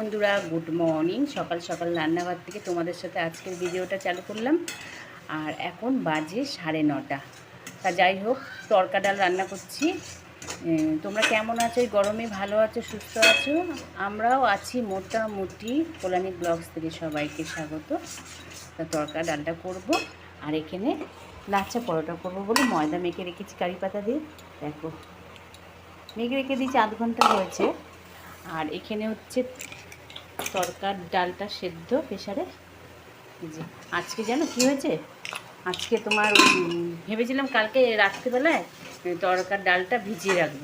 বন্ধুরা good morning সকাল সকাল রান্নাঘর থেকে তোমাদের সাথে আজকের ভিডিওটা চালু করলাম। আর এখন বাজে সাড়ে নটা। তা যাই হোক, তরকা ডাল রান্না করছি। তোমরা কেমন আছো? এই গরমে ভালো আছো, সুস্থ আছো? আমরাও আছি মোটামুটি। পোলানি ব্লগস থেকে সবাইকে স্বাগত। তা তরকা ডালটা করব। আর এখানে লাচ্চা পরোটা করব বলে ময়দা মেখে রেখেছি কারি পাতা দিয়ে। দেখো মেঘে রেখে দিয়েছি আধ ঘণ্টা হয়েছে। আর এখানে হচ্ছে তরকার ডালটা সেদ্ধ প্রেশারে যে আজকে জানো কি হয়েছে? আজকে তোমার ভেবেছিলাম কালকে রাত্রিবেলায় তরকার ডালটা ভিজিয়ে রাখব।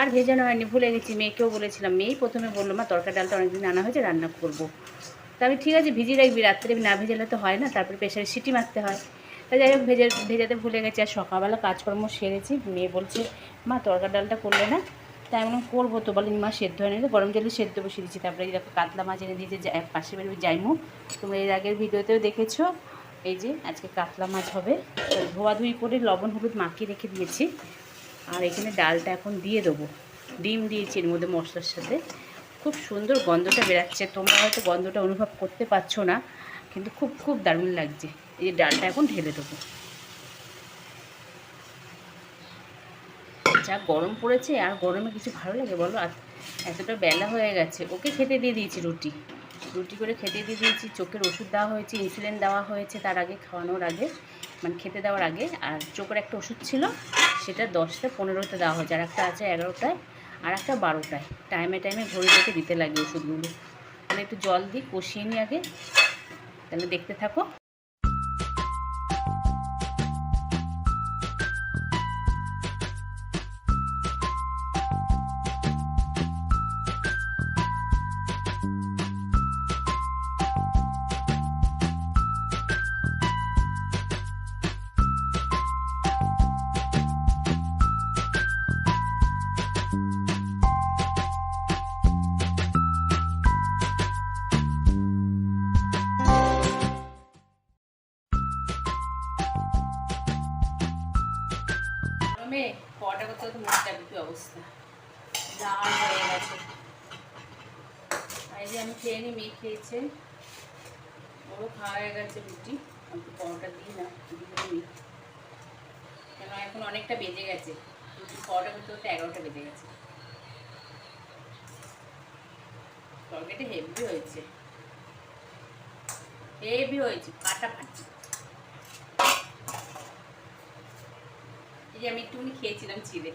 আর ভেজানো হয়নি, ভুলে গেছি। মেয়েকেও বলেছিলাম, মেয়েই প্রথমে বলল, মা, তরকার ডালটা অনেকদিন আনা হয়েছে, রান্না করব। তা আমি, ঠিক আছে, ভিজিয়ে রাখবি, রাত্রে না ভেজালে তো হয় না, তারপরে প্রেশারে সিটি মারতে হয়। তা যাই হোক, ভেজে, ভেজাতে ভুলে গেছি। আর সকালবেলা কাজকর্ম সেরেছি। মেয়ে বলছে, মা, তরকার ডালটা করলে না তাই আমি করব তো। বলেন মা, সেদ্ধ হয়ে নিলে গরম জলে সেদ্ধ বসিয়ে দিচ্ছি তারপরে দেখো, কাতলা মাছ এনে দিয়েছে পাশে বেরোবে যাইমু তোমরা এর আগের ভিডিওতেও দেখেছ। এই যে, আজকে কাতলা মাছ হবে। তো ধোয়াধুয়ি করে লবণ হলুদ মাখিয়ে রেখে দিয়েছি। আর এখানে ডালটা এখন দিয়ে দেবো। ডিম দিয়েছি এর মধ্যে মশলার সাথে। খুব সুন্দর গন্ধটা বেরাচ্ছে। তোমরা হয়তো গন্ধটা অনুভব করতে পারছ না, কিন্তু খুব খুব দারুণ লাগছে। এই ডালটা এখন ঢেলে দেবো। যা গরম পড়েছে আর গরমে কিছু ভালো লাগে বলো? আর এতটা বেলা হয়ে গেছে। ওকে খেতে দিয়ে দিয়েছি রুটি। রুটি করে খেতে দিয়ে দিয়েছি। চোখের ওষুধ দেওয়া হয়েছে ইনসুলিন দেওয়া হয়েছে তার আগে, খাওয়ানোর আগে মানে খেতে দেওয়ার আগে। আর চোখের একটা ওষুধ ছিল, সেটা দশটা পনেরোতে দেওয়া হয়েছে। আর একটা আছে এগারোটায়, আর একটা বারোটায়। টাইমে টাইমে ঘড়ি দেখে দিতে লাগে ওষুধগুলো। তাহলে একটু জল দিই, কষিয়ে নিই আগে। তাহলে দেখতে থাকো। গরমে পরোটা করতে করতে মুখটা কি অবস্থা। লাল হয়ে গেছে। এই যে আমি খেয়ে নিই, মেয়ে খেয়েছে। ওরও খাওয়া হয়ে গেছে রুটি। আমি তো পরোটা দিই না, দিয়ে নিই কেন এখন অনেকটা বেজে গেছে। রুটি পরোটা করতে করতে এগারোটা বেজে গেছে। তরকারিটা হেভি হয়েছে। হেভি হয়েছে ফাটাফাটি এই যে আমি একটুখানি খেয়েছিলাম চিড়ে।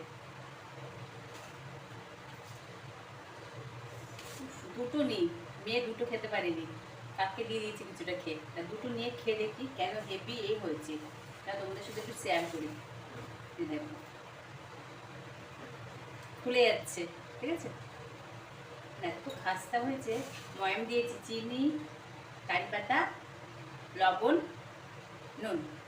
দুটো নিই। মেয়ে দুটো খেতে পারেনি। কাকে দিয়ে দিয়েছি কিছুটা খেয়ে। তা দুটো নিয়ে খেয়ে দেখি কেন হেভি এই হয়েছে। তা তোমাদের সাথে একটু শেয়ার করি। দেখো। খুলে যাচ্ছে, ঠিক আছে? এত খাস্তা হয়েছে। ময়াম দিয়েছি, চিনি, কারি পাতা, লবণ, নুন।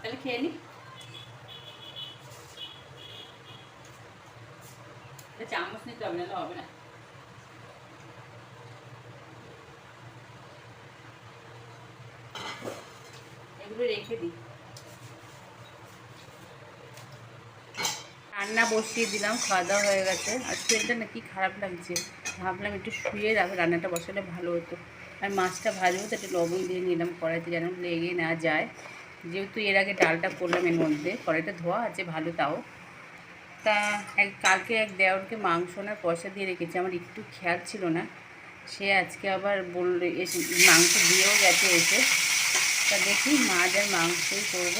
তাহলে খেয়ে নি চামচ নিতে হবে নাহলে হবে না এগুলো রেখে দিই রান্না বসিয়ে দিলাম, খাওয়া দাওয়া হয়ে গেছে। আর শরীরটা না কি খারাপ লাগছে। ভাবলাম একটু শুয়ে রান্নাটা বসালে ভালো হতো। আর মাছটা ভাজবো তো একটু লবণ দিয়ে নিলাম, কড়াইতে যেন লেগে না যায়। যেহেতু এর আগে ডালটা করলাম এর মধ্যে, কড়াইটা ধোয়া আছে ভালো তাও। তা এক, কালকে এক দেওরকে মাংস না পয়সা দিয়ে রেখেছি, আমার একটু খেয়াল ছিল না। সে আজকে আবার বললে, এসে, মাংস দিয়েও গেছে এসে। তা দেখি মাছ আর মাংসই করব।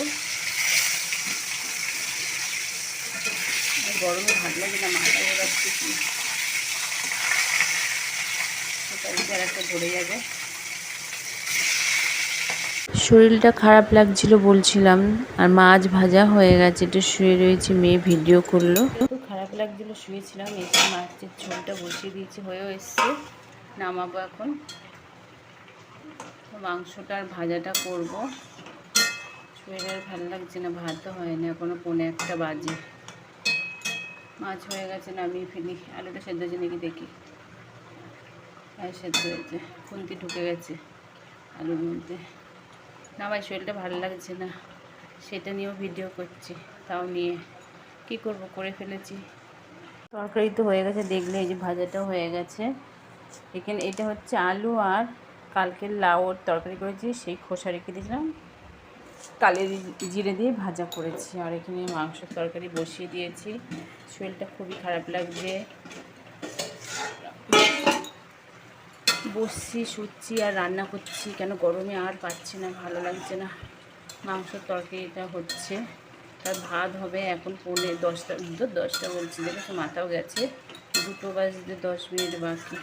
গরমে ভাত লাগে না মাথা ঘোরাচ্ছে কি ধরে যাবে শরীরটা খারাপ লাগছিল বলছিলাম, আর মাছ ভাজা হয়ে গেছে, একটু শুয়ে রয়েছে, মেয়ে ভিডিও করল। খারাপ লাগছিল, শুয়েছিলাম এসে মাছের ঝোলটা বসিয়ে দিয়েছি, হয়েও এসছে, নামাবো এখন। মাংসটা আর ভাজাটা করব। শরীরে ভালো লাগছে না ভাতও হয় না এখনও পৌনে একটা বাজে। মাছ হয়ে গেছে, নামিয়ে ফেলি, আলুটা সেদ্ধ নাকি দেখি। সেদ্ধ হয়েছে। খুন্তি ঢুকে গেছে আলুর মধ্যে। না ভাই, শরীরটা ভালো লাগছে না। সেটা নিয়েও ভিডিও করছি, তাও নিয়ে। কি করব, করে ফেলেছি। তরকারি তো হয়ে গেছে, দেখলে এই যে ভাজাটাও হয়ে গেছে। এখানে এটা হচ্ছে আলু আর কালকের লাউর তরকারি করেছি, সেই খোসা রেখে দিয়েছিলাম। কালে জিরে দিয়ে ভাজা করেছি। আর এখানে মাংসের তরকারি বসিয়ে দিয়েছি। শরীরটা খুবই খারাপ লাগছে। বসছি, শুচ্ছি আর রান্না করছি। কেন গরমে আর পাচ্ছি না, ভালো লাগছে না। মাংসের তরকারিটা হচ্ছে, তার ভাত হবে এখন পৌনে দশটা দশটা বলছি, দেখে মাথাও গেছে। দুটো বাজতে দশ মিনিট বাকি।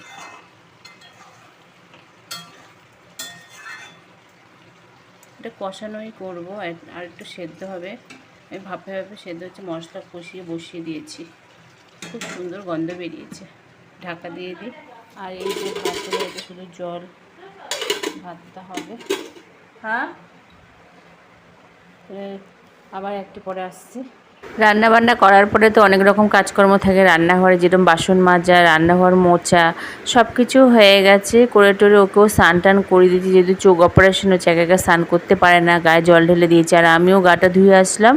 এটা কষানোই করব, আর একটু সেদ্ধ হবে। আমি ভাপে ভাপে সেদ্ধ হচ্ছে মশলা কষিয়ে বসিয়ে দিয়েছি। খুব সুন্দর গন্ধ বেরিয়েছে। ঢাকা দিয়ে দিই। আর এই যে ভাতগুলো এটা শুধু জল ভাতটা হবে। হ্যাঁ? আবার একটু পরে আসছি। রান্না বান্না করার পরে তো অনেক রকম কাজকর্ম থাকে, রান্নাঘরে যেরকম বাসন মাজা, রান্নাঘর মোছা সব কিছু হয়ে গেছে। করে টোরে ওকেও স্নান টান করে দিয়েছি, যেহেতু চোখ অপারেশন হচ্ছে, একা একা স্নান করতে পারে না, গায়ে জল ঢেলে দিয়েছি। আর আমিও গাটা ধুয়ে আসলাম,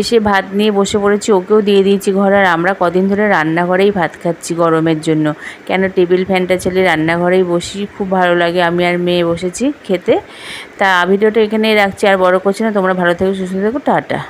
এসে ভাত নিয়ে বসে পড়েছি, ওকেও দিয়ে দিয়েছি ঘরে। আর আমরা কদিন ধরে রান্নাঘরেই ভাত খাচ্ছি গরমের জন্য। কেন টেবিল ফ্যানটা চালিয়ে রান্নাঘরেই বসি, খুব ভালো লাগে। আমি আর মেয়ে বসেছি খেতে। তা ভিডিওটা এখানেই রাখছি, আর বড় করছি না, তোমরা ভালো থেকো, সুস্থ থেকো, টাটা।